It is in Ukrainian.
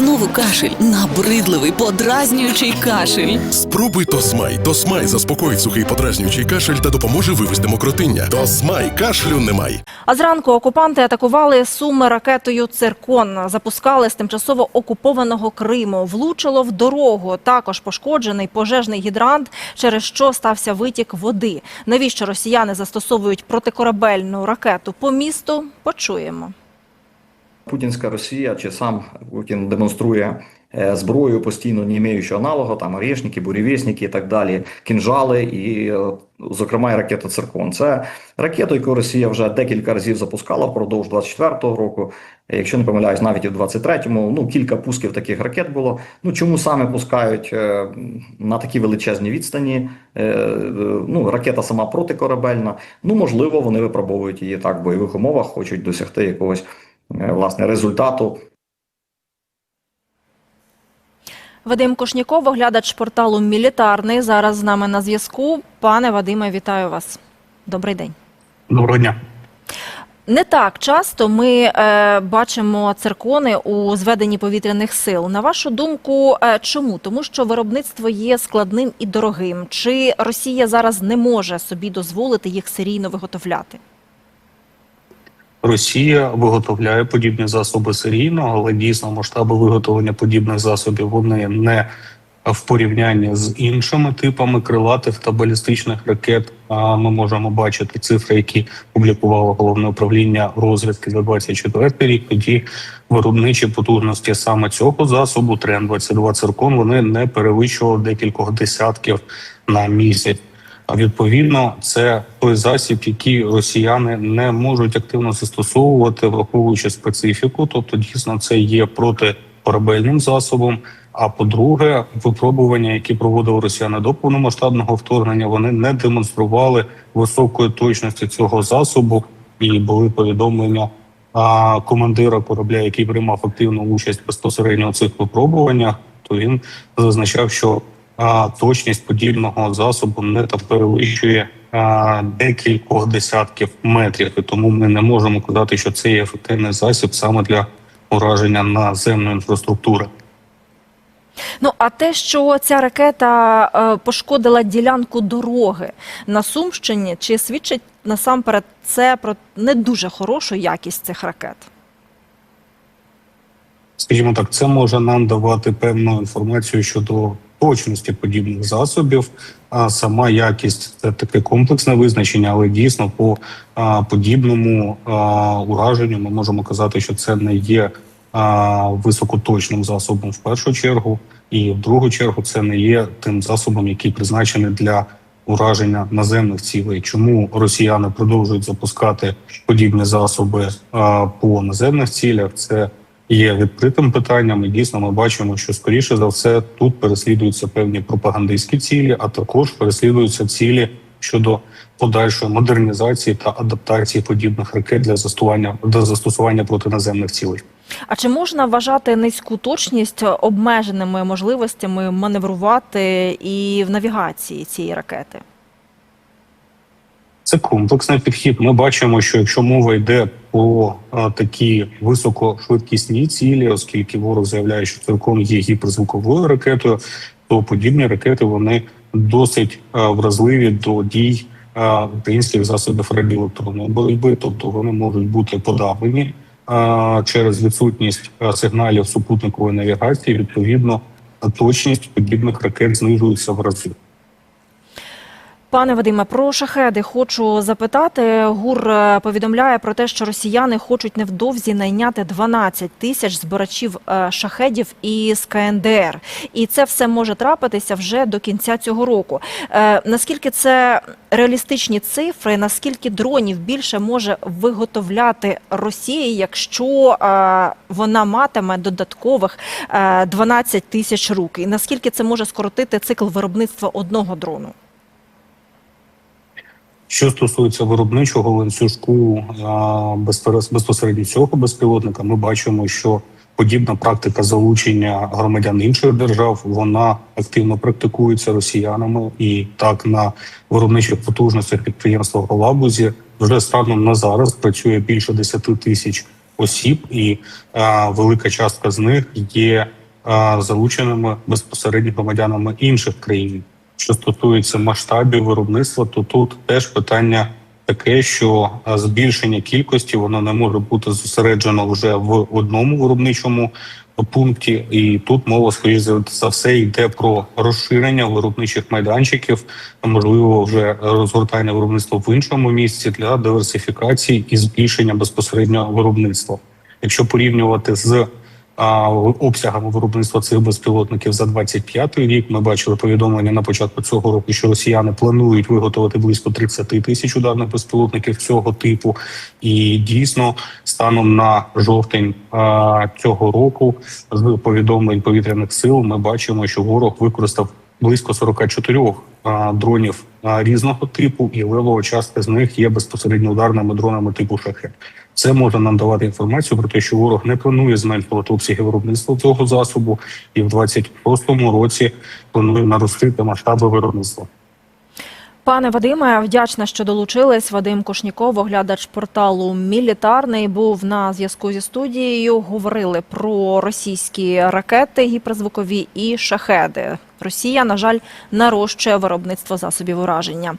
Знову кашель, набридливий, подразнюючий кашель. Спробуй Тосмай. Тосмай заспокоїть сухий подразнюючий кашель та допоможе вивести мокротиння. Тосмай кашлю немає. А зранку окупанти атакували суми ракетою «Циркон». Запускали з тимчасово окупованого Криму. Влучило в дорогу. Також пошкоджений пожежний гідрант, через що стався витік води. Навіщо росіяни застосовують протикорабельну ракету по місту? Почуємо. Путінська Росія чи сам Путін демонструє е, зброю постійно не маючи аналогу, там орешники, бурєвєсники і так далі, кінжали і, е, зокрема, і ракета «Циркон». Це ракета, яку Росія вже декілька разів запускала впродовж 24-го року. Якщо не помиляюсь, навіть і в 23-му, ну кілька пусків таких ракет було. Ну чому саме пускають е, на такі величезні відстані? Ну ракета сама протикорабельна. Ну можливо, вони випробовують її так в бойових умовах, хочуть досягти якогось власне результату. Вадим Кушніков, оглядач порталу «Мілітарний», зараз з нами на зв'язку. Пане Вадиме, вітаю вас. Добрий день. Доброго дня. Не так часто ми е, бачимо циркони у зведенні повітряних сил. На вашу думку, е, чому? Тому що виробництво є складним і дорогим. Чи Росія зараз не може собі дозволити їх серійно виготовляти? Росія виготовляє подібні засоби серійно, але дійсно масштаби виготовлення подібних засобів вони не в порівнянні з іншими типами крилатих та балістичних ракет. А ми можемо бачити цифри, які публікувало головне управління розвідки за 24 рік. Тоді виробничі потужності саме цього засобу Трен 22 циркон вони не перевищували декількох десятків на місяць. Відповідно, це той засіб, який росіяни не можуть активно застосовувати, враховуючи специфіку. Тобто, дійсно, це є протикорабельним засобом. А по-друге, випробування, які проводили росіяни до повномасштабного вторгнення, вони не демонстрували високої точності цього засобу, і були повідомлення а, командира корабля, який приймав активну участь безпосередньо у цих випробуваннях. То він зазначав, що а, точність подібного засобу не та перевищує а, декількох десятків метрів. І тому ми не можемо казати, що це є ефективний засіб саме для ураження наземної інфраструктури. Ну а те, що ця ракета е, пошкодила ділянку дороги на Сумщині, чи свідчить насамперед це про не дуже хорошу якість цих ракет? скажімо так, це може нам давати певну інформацію щодо точності подібних засобів. А сама якість це таке комплексне визначення, але дійсно по а, подібному а, ураженню ми можемо казати, що це не є а, високоточним засобом в першу чергу, і в другу чергу це не є тим засобом, який призначений для ураження наземних цілей. Чому росіяни продовжують запускати подібні засоби а, по наземних цілях? Це є відкритим питанням. І дійсно ми бачимо, що скоріше за все тут переслідуються певні пропагандистські цілі, а також переслідуються цілі щодо подальшої модернізації та адаптації подібних ракет для застосування для застосування проти наземних цілей. А чи можна вважати низьку точність обмеженими можливостями маневрувати і в навігації цієї ракети? Це комплексний підхід. Ми бачимо, що якщо мова йде про такі високошвидкісні цілі, оскільки ворог заявляє, що циркон є гіперзвуковою ракетою, то подібні ракети вони досить вразливі до дій українських засобів радіоелектронної боротьби, тобто вони можуть бути подавлені через відсутність сигналів супутникової навігації. Відповідно, точність подібних ракет знижується в рази. Пане Вадиме, про шахеди хочу запитати. ГУР е, повідомляє про те, що росіяни хочуть невдовзі найняти 12 тисяч збирачів е, шахедів із КНДР, і це все може трапитися вже до кінця цього року. Е, Наскільки це реалістичні цифри? Наскільки дронів більше може виготовляти Росія, якщо вона матиме додаткових е, 12 тисяч рук? І наскільки це може скоротити цикл виробництва одного дрону? Що стосується виробничого ланцюжку а, безпосередньо цього безпілотника, ми бачимо, що подібна практика залучення громадян інших держав вона активно практикується росіянами, і так на виробничих потужностях підприємства Галабузі вже станом на зараз працює більше 10 тисяч осіб, і е, велика частка з них є е, залученими безпосередньо громадянами інших країн. Що стосується масштабів виробництва, то тут теж питання таке, що збільшення кількості воно не може бути зосереджено вже в одному виробничому пункті, і тут мова скоріше за- все йде про розширення виробничих майданчиків, можливо, вже розгортання виробництва в іншому місці для диверсифікації і збільшення безпосередньо виробництва. Якщо порівнювати з обсягами виробництва цих безпілотників за 25-й рік, ми бачили повідомлення на початку цього року, що росіяни планують виготовити близько 30 тисяч ударних безпілотників цього типу. І дійсно, станом на жовтень цього року, з повідомлень повітряних сил, ми бачимо, що ворог використав близько 44 а, дронів а, різного типу, і левова частка з них є безпосередньо ударними дронами типу шахет. Це може нам давати інформацію про те, що ворог не планує зменшувати обсяги виробництва цього засобу, і в 26-му році планує наростити масштаби виробництва. Пане Вадиме, вдячна, що долучились. Вадим Кушніков, оглядач порталу Мілітарний, був на зв'язку зі студією. Говорили про російські ракети, гіперзвукові і шахеди. Росія, на жаль, нарощує виробництво засобів ураження.